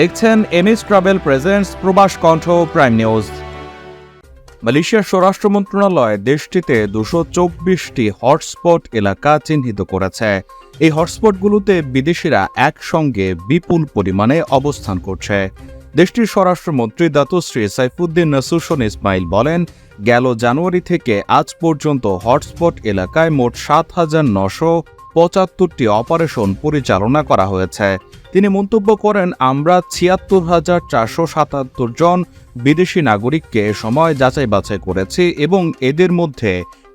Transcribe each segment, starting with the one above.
দেখছেন MS travel presents প্রবাস কণ্ঠ প্রাইম নিউজ। মালয়েশিয়ার স্বরাষ্ট্র মন্ত্রণালয় দেশটিতে দুশো চব্বিশটি হটস্পট এলাকা চিহ্নিত করেছে। এই হটস্পটগুলোতে বিদেশিরা একসঙ্গে বিপুল পরিমাণে অবস্থান করছে। দেশটির স্বরাষ্ট্রমন্ত্রী দাতুশ্রী সাইফুদ্দিন নাসুসন ইসমাইল বলেন, গেল জানুয়ারি থেকে আজ পর্যন্ত হটস্পট এলাকায় মোট সাত হাজার নশো পঁচাত্তরটি অপারেশন পরিচালনা করা হয়েছে। তিনি মন্তব্য করেন, আমরা ছিয়াত্তর হাজার চারশো সাতাত্তর জন বিদেশি নাগরিককে সময় যাচাই বাছাই করেছি এবং এদের মধ্যে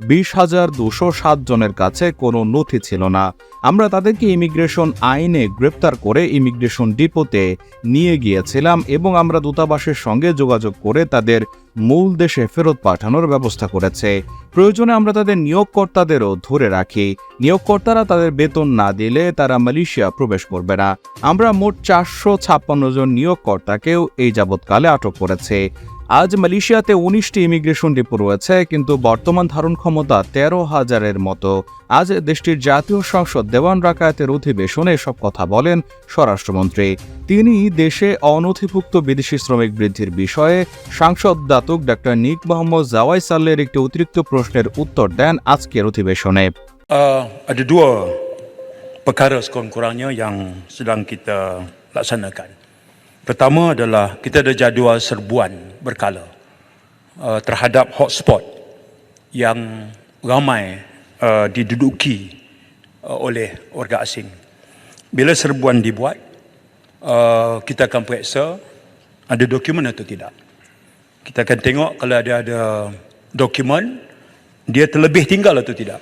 বিশ হাজার দুশো সাত জনের কাছে কোনো নথি ছিল না। আমরা তাদেরকে ইমিগ্রেশন আইনে গ্রেপ্তার করে ইমিগ্রেশন ডিপোতে নিয়ে গিয়েছিলাম এবং আমরা দূতাবাসের সঙ্গে যোগাযোগ করে তাদের মূল দেশে ফেরত পাঠানোর ব্যবস্থা করেছে। প্রয়োজনে আমরা তাদের নিয়োগকর্তাদেরও ধরে রাখি। নিয়োগকর্তারা তাদের বেতন না দিলে তারা মালয়েশিয়া প্রবেশ করবে না। আমরা মোট চারশো ছাপ্পান্ন জন নিয়োগকর্তাকেও এই যাবৎকালে আটক করেছে। আজ মালয়েশিয়াতে উনিশটি ইমিগ্রেশন ডিপো রয়েছে কিন্তু বর্তমান ধারণ ক্ষমতা তেরো হাজারের মতো। আজ দেশটির জাতীয় সংসদ দেওয়ান রাকায়াতের অধিবেশনে সব কথা বলেন স্বরাষ্ট্রমন্ত্রী। তিনি দেশে অনথিভুক্ত বিদেশি শ্রমিক বৃদ্ধির বিষয়ে সাংসদ দাতুক ডাক্তার নিক মোহাম্মদ জাওয়াই সাল্লের একটি অতিরিক্ত প্রশ্নের উত্তর দেন আজকের অধিবেশনে। Uh, perkara sekurang-kurangnya yang sedang kita laksanakan. Pertama adalah kita ada jadual serbuan berkala uh, terhadap hotspot yang ramai uh, diduduki uh, oleh warga asing. Bila serbuan dibuat, uh, kita akan periksa ada dokumen atau tidak. Kita akan tengok kalau ada ada dokumen, dia terlebih tinggal atau tidak.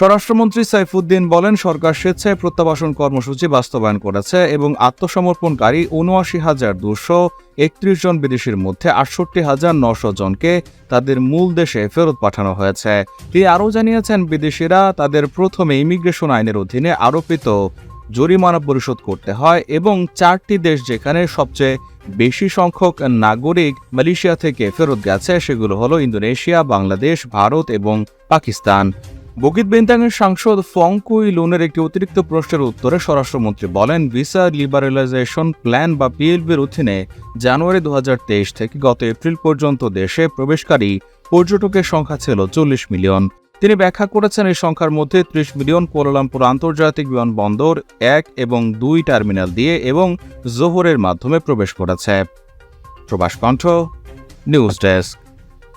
স্বরাষ্ট্রমন্ত্রী সাইফুদ্দিন বলেন, সরকার স্বেচ্ছায় প্রত্যাবাসন কর্মসূচি বাস্তবায়ন করেছে এবং আত্মসমর্পণকারী উনআশি হাজার দুশো একত্রিশ জন বিদেশির মধ্যে আটষট্টি হাজার নশো জনকে তাদের মূল দেশে ফেরত পাঠানো হয়েছে। তিনি আরও জানিয়েছেন, বিদেশিরা তাদের প্রথমে ইমিগ্রেশন আইনের অধীনে আরোপিত জরিমানা পরিশোধ করতে হয় এবং চারটি দেশ যেখানে সবচেয়ে বেশি সংখ্যক নাগরিক মালয়েশিয়া থেকে ফেরত গেছে, সেগুলো হলো ইন্দোনেশিয়া, বাংলাদেশ, ভারত এবং পাকিস্তান। বকিত বেন্তাংয়ের সাংসদ ফংকুই লুনের একটি অতিরিক্ত প্রশ্নের উত্তরে স্বরাষ্ট্রমন্ত্রী বলেন, ভিসা লিবারেলাইজেশন প্ল্যান বা পিএলবির অধীনে জানুয়ারি দু হাজার তেইশ থেকে গত এপ্রিল পর্যন্ত দেশে প্রবেশকারী পর্যটকের সংখ্যা ছিল চল্লিশ মিলিয়ন। তিনি ব্যাখ্যা করেছেন, এই সংখ্যার মধ্যে ত্রিশ মিলিয়ন কোলালামপুর আন্তর্জাতিক বিমানবন্দর এক এবং দুই টার্মিনাল দিয়ে এবং জোহরের মাধ্যমে প্রবেশ করেছে। প্রবাস কণ্ঠ, নিউজ ডেস্ক।